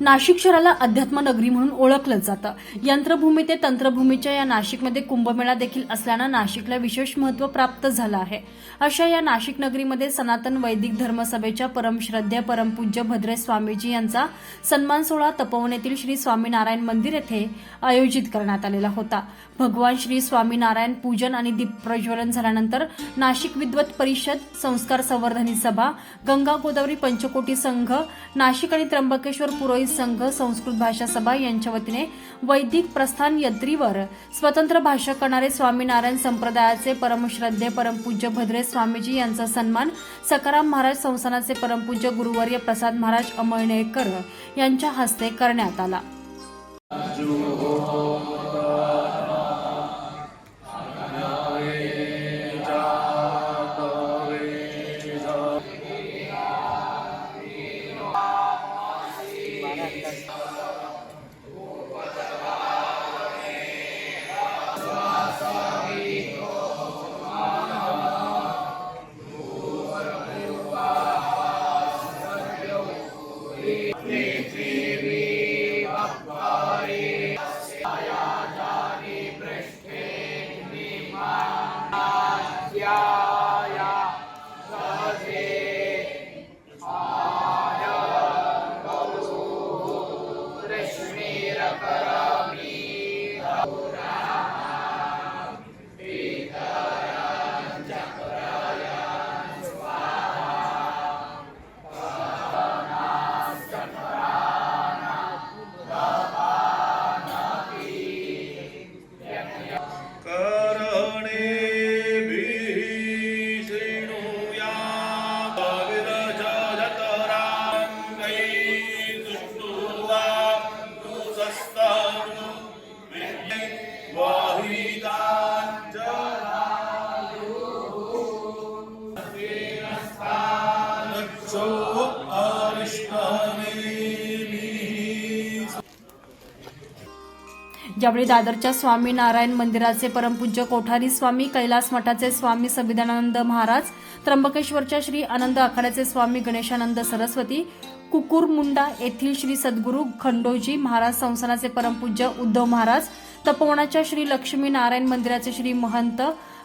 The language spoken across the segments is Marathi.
नाशिक शहराला अध्यात्म नगरी म्हणून ओळखलं जातं. यंत्रभूमी ते तंत्रभूमीच्या या नाशिकमध्ये कुंभमेळा देखील असल्यानं नाशिकला विशेष महत्त्व प्राप्त झालं आहे. अशा या नाशिक नगरीमध्ये सनातन वैदिक धर्मसभेच्या परमश्रद्धे परमपूज्य भद्रे स्वामीजी यांचा सन्मान सोहळा तपोवनेतील श्री स्वामीनारायण मंदिर येथे आयोजित करण्यात आलेला होता. भगवान श्री स्वामीनारायण पूजन आणि दीपप्रज्वलन झाल्यानंतर नाशिक विद्वत परिषद संस्कार संवर्धनी सभा गंगा गोदावरी पंचकोटी संघ नाशिक आणि त्र्यंबकेश्वर पुरोहित संघ संस्कृत भाषा सभा यांच्या वतीने वैदिक प्रस्थान यत्रीवर स्वतंत्र भाष्य करणारे स्वामीनारायण संप्रदायाचे परमश्रद्धे परमपूज्य भद्रे स्वामीजी यांचा सन्मान सकाराम महाराज संस्थानाचे परमपूज्य गुरुवर्य प्रसाद महाराज अमळनेकर यांच्या हस्ते करण्यात आला. Amen. यावेळी दादरच्या स्वामीनारायण मंदिराचे परमपूज्य कोठारी स्वामी कैलास मठाचे स्वामी संविधानानंद महाराज त्र्यंबकेश्वरच्या श्री आनंद आखाड्याचे स्वामी गणेशानंद सरस्वती कुकुरमुंडा येथील श्री सद्गुरू खंडोजी महाराज संस्थानाचे परमपूज्य उद्धव महाराज तपोवनाच्या श्री लक्ष्मी नारायण मंदिराचे श्री महंत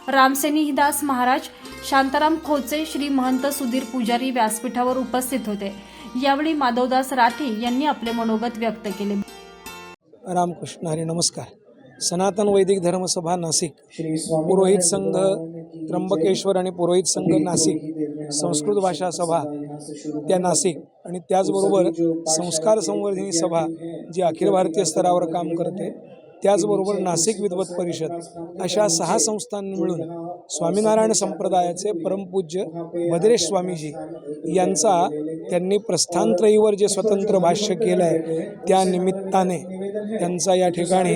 रामसेनीदास महाराज शांताराम खोचे श्री महंत सुधीर पुजारी व्यासपीठावर उपस्थित होते. यावेळी माधवदास राठी यांनी आपले मनोगत व्यक्त केले. रामकृष्ण हरी नमस्कार. सनातन वैदिक धर्मसभा नाशिक पुरोहित संघ त्र्यंबकेश्वर आणि पुरोहित संघ नाशिक संस्कृत भाषा सभा त्या नाशिक आणि त्याचबरोबर संस्कार संवर्धिनी सभा जी अखिल भारतीय स्तरावर काम करते. त्याचबरोबर नाशिक विद्वत परिषद अशा सहा संस्थांनी मिळून स्वामीनारायण संप्रदायाचे परमपूज्य भद्रेश स्वामीजी यांचा त्यांनी प्रस्थानत्रयीवर जे स्वतंत्र भाष्य केलं आहे त्या निमित्ताने त्यांचा या ठिकाणी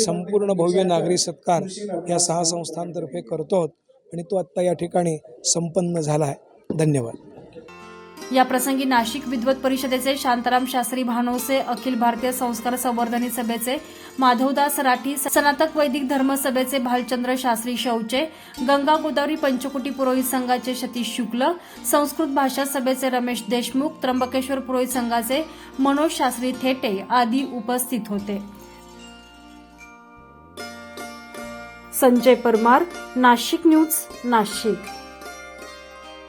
संपूर्ण भव्य नागरी सत्कार या सहा संस्थांतर्फे करतो आणि तो आत्ता या ठिकाणी संपन्न झाला आहे धन्यवाद. या प्रसंगी नाशिक विद्वत परिषदेचे शांताराम शास्त्री भानोसे अखिल भारतीय संस्कार संवर्धनी सभेचे माधवदास राठी सनातक वैदिक धर्म सभेचे भालचंद्र शास्त्री शौचे गंगा गोदावरी पंचकोटी पुरोहित संघाचे सतीश शुक्ल संस्कृत भाषा सभेचे रमेश देशमुख त्र्यंबकेश्वर पुरोहित संघाचे मनोज शास्त्री थेटे आदी उपस्थित होते. संजय परमार नाशिक न्यूज नाशिक.